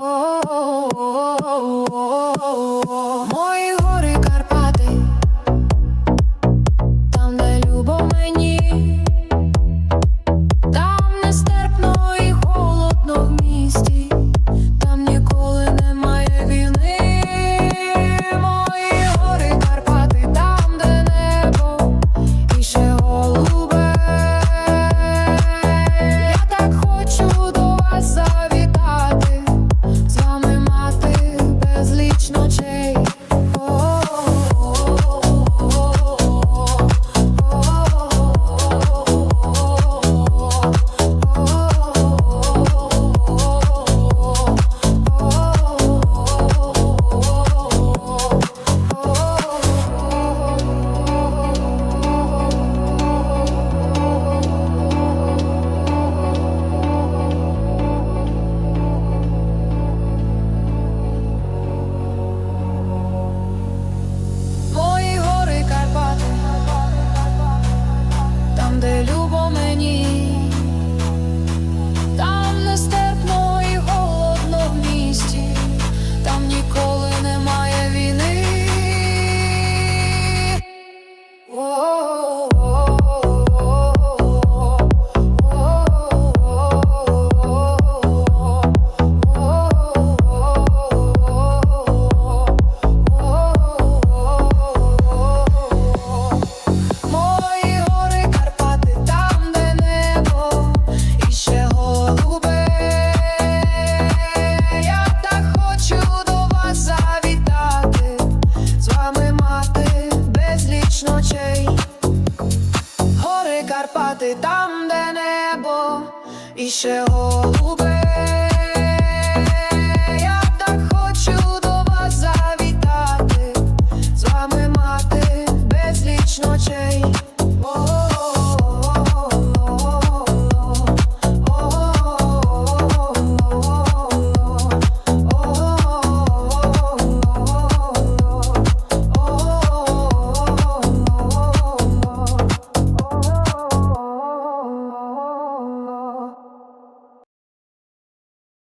oh. там, де небо, і ще голубе.